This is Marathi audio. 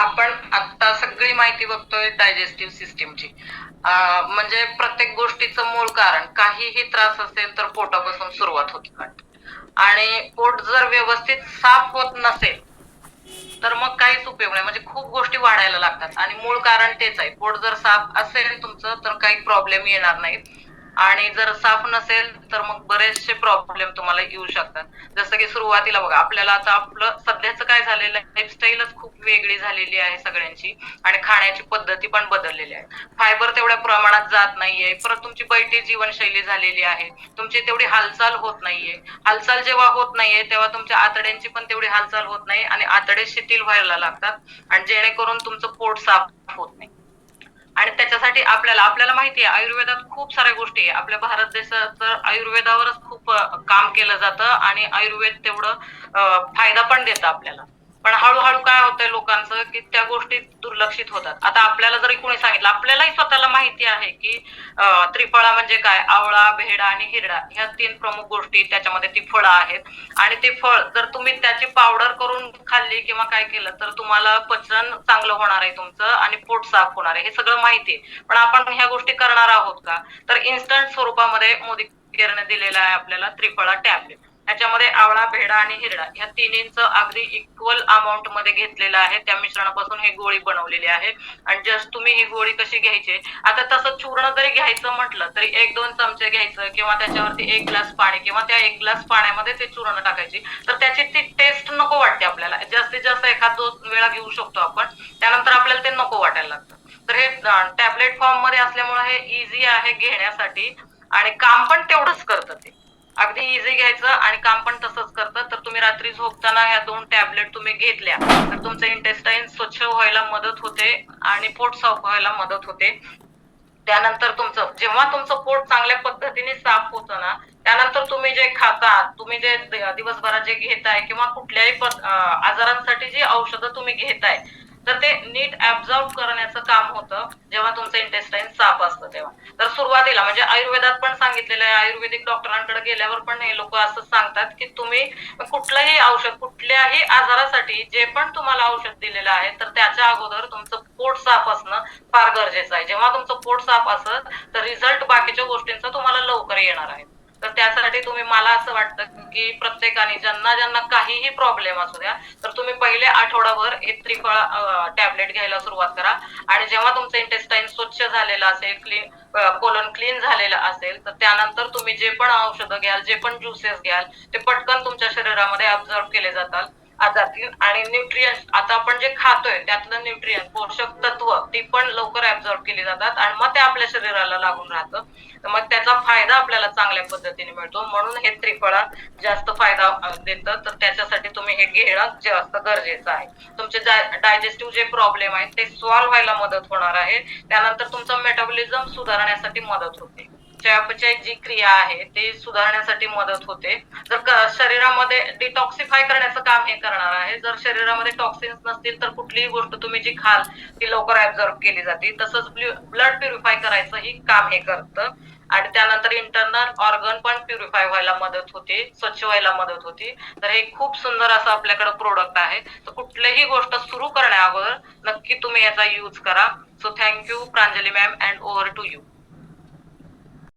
आपण आता सगळी माहिती बघतोय डायजेस्टिव्ह सिस्टीमची म्हणजे प्रत्येक गोष्टीचं मूळ कारण काहीही त्रास असेल तर पोटापासून सुरुवात होती. आणि पोट जर व्यवस्थित साफ होत नसेल तर मग काहीच उपयोग नाही. म्हणजे खूप गोष्टी वाढायला लागतात. आणि मूळ कारण तेच आहे. पोट जर साफ असेल तुमचं तर काही प्रॉब्लेम येणार नाहीत. आणि जर साफ नसेल तर मग बरेचसे प्रॉब्लेम तुम्हाला येऊ शकतात. जसं की सुरुवातीला बघा आपल्याला आता आपलं सध्याचं काय झालेलं आहे? लाईफस्टाईलच वेगळी झालेली आहे सगळ्यांची आणि खाण्याची पद्धती पण बदललेली आहे. फायबर तेवढ्या प्रमाणात जात नाहीये. परत तुमची बैठी जीवनशैली झालेली आहे. तुमची तेवढी हालचाल होत नाहीये. हालचाल जेव्हा होत नाहीये तेव्हा तुमच्या आतड्यांची पण तेवढी हालचाल होत नाही आणि आतडे शिथिल व्हायला लागतात आणि जेणेकरून तुमचं पोट साफ होत नाही. आणि त्याच्यासाठी आपल्याला आपल्याला माहिती आहे आयुर्वेदात खूप साऱ्या गोष्टी आहे. आपल्या भारत देशात आयुर्वेदावरच खूप काम केलं जातं आणि आयुर्वेद तेवढं फायदा पण देतं आपल्याला. पण हळूहळू काय होतंय लोकांचं की त्या गोष्टी दुर्लक्षित होतात. आता आपल्याला जरी कोणी सांगितलं आपल्यालाही स्वतःला माहिती आहे की त्रिफळा म्हणजे काय? आवळा भेडा आणि हिरडा ह्या तीन प्रमुख गोष्टी त्याच्यामध्ये ती फळं आहेत. आणि ते फळ जर तुम्ही त्याची पावडर करून खाल्ली किंवा काय केलं तर तुम्हाला पचन चांगलं होणार आहे तुमचं आणि पोट साफ होणार आहे. हे सगळं माहिती आहे. पण आपण ह्या गोष्टी करणार आहोत का? तर इन्स्टंट स्वरूपामध्ये मोदी केअरने दिलेला आहे आपल्याला त्रिफळा टॅबलेट याच्यामध्ये आवळा भेडा आणि हिरडा ह्या तिन्हींचं अगदी इक्वल अमाऊंटमध्ये घेतलेलं आहे. त्या मिश्रणापासून ही गोळी बनवलेली आहे. आणि जस्ट तुम्ही ही गोळी कशी घ्यायची? आता तसं चूर्ण जरी घ्यायचं म्हटलं तरी एक दोन चमचे घ्यायचं किंवा त्याच्यावरती एक ग्लास पाणी किंवा त्या एक ग्लास पाण्यामध्ये ते चूर्ण टाकायची. तर त्याची ती टेस्ट नको वाटते आपल्याला. जास्तीत जास्त एखाद दोन वेळा घेऊ शकतो आपण. त्यानंतर आपल्याला ते नको वाटायला लागतं. तर हे टॅबलेट फॉर्ममध्ये असल्यामुळे हे इझी आहे घेण्यासाठी. आणि काम पण तेवढंच करतं ते. अगदी इझी घ्यायचं आणि काम पण तसंच करतं. तर तुम्ही रात्री झोपताना ह्या दोन टॅबलेट तुम्ही घेतल्या. तर तुमचं इंटेस्टाईन स्वच्छ व्हायला मदत होते आणि पोट साफ व्हायला मदत होते. त्यानंतर तुमचं जेव्हा तुमचं पोट चांगल्या पद्धतीने साफ होतं ना त्यानंतर तुम्ही जे खाता तुम्ही जे दिवसभरात जे घेताय किंवा कुठल्याही आजारांसाठी जी औषधं तुम्ही घेताय तर ते नीट ऍब्झॉर्ब करण्याचं काम होतं जेव्हा तुमचं इंटेस्टाईन साफ असतं तेव्हा. तर सुरुवातीला म्हणजे आयुर्वेदात पण सांगितलेलं आहे आयुर्वेदिक डॉक्टरांकडे गेल्यावर पण हे लोक असं सांगतात की तुम्ही कुठलंही औषध कुठल्याही आजारासाठी जे पण तुम्हाला औषध दिलेलं आहे तर त्याच्या अगोदर तुमचं पोट साफ असणं फार गरजेचं आहे. जेव्हा तुमचं पोट साफ असत तर रिझल्ट बाकीच्या गोष्टींचा तुम्हाला लवकर येणार आहे. तर त्यासाठी तुम्ही मला असं वाटतं की प्रत्येकाने ज्यांना ज्यांना काहीही प्रॉब्लेम असू द्या तर तुम्ही पहिले आठवडाभर हे त्रिफळ टॅबलेट घ्यायला सुरुवात करा. आणि जेव्हा तुमचं इंटेस्टाईन स्वच्छ झालेलं असेल क्लीन कोलन क्लीन झालेलं असेल तर त्यानंतर तुम्ही जे पण औषधं घ्याल जे पण ज्युसेस घ्याल ते पटकन तुमच्या शरीरामध्ये ऑब्झर्व केले जातात. जातील आणि न्यूट्रियन्स आता आपण जे खातोय त्यातलं न्यूट्रियन पोषक तत्व ती पण लवकर ऍब्झॉर्ब केली जातात आणि मग ते आपल्या शरीराला लागून राहतं. मग त्याचा फायदा आपल्याला चांगल्या पद्धतीने मिळतो. म्हणून हे त्रिफळा जास्त फायदा देतं. तर त्याच्यासाठी तुम्ही हे घेणं जास्त गरजेचं आहे. तुमचे डायजेस्टिव्ह जे प्रॉब्लेम आहेत ते सॉल्व्ह व्हायला मदत होणार आहे. त्यानंतर तुमचं मेटाबॉलिझम सुधारण्यासाठी मदत होते. चयापचय जी क्रिया आहे ते सुधारण्यासाठी मदत होते. जर शरीरामध्ये डिटॉक्सिफाय करण्याचं काम हे करणार आहे जर शरीरामध्ये टॉक्सिन्स नसतील तर कुठलीही गोष्ट तुम्ही जी खाल ती लवकर ऍब्झॉर्ब केली जाते. तसंच ब्लड प्युरिफाय करायचं ही काम हे करतं. आणि त्यानंतर इंटरनल ऑर्गन पण प्युरिफाय व्हायला मदत होते स्वच्छ व्हायला मदत होते. तर हे खूप सुंदर असं आपल्याकडे प्रोडक्ट आहे. तर कुठलीही गोष्ट सुरू करण्या अगोदर नक्की तुम्ही याचा यूज करा. So thank you Pranjali ma'am and over to you